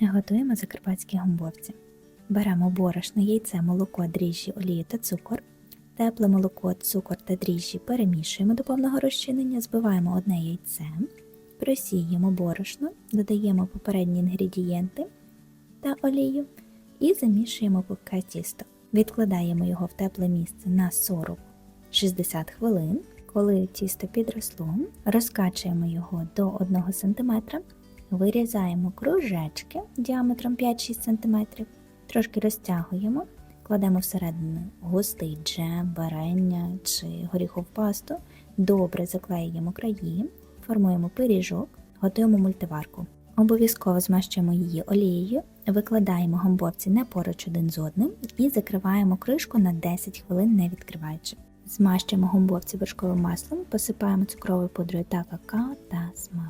Готуємо закарпатські гомбовці. Беремо борошно, яйце, молоко, дріжджі, олію та цукор. Тепле молоко, цукор та дріжджі перемішуємо до повного розчинення, збиваємо одне яйце, просіємо борошно, додаємо попередні інгредієнти та олію і замішуємо пухке тісто. Відкладаємо його в тепле місце на 40-60 хвилин. Коли тісто підросло, розкачуємо його до 1 см, вирізаємо кружечки діаметром 5-6 см, трошки розтягуємо, кладемо всередину густий джем, варення чи горіхову пасту, добре заклеюємо краї, формуємо пиріжок, готуємо мультиварку. Обов'язково змащуємо її олією, викладаємо гомбовці не поруч один з одним і закриваємо кришку на 10 хвилин, не відкриваючи. Змащуємо гомбовці вершковим маслом, посипаємо цукровою пудрою та какао та. Мм,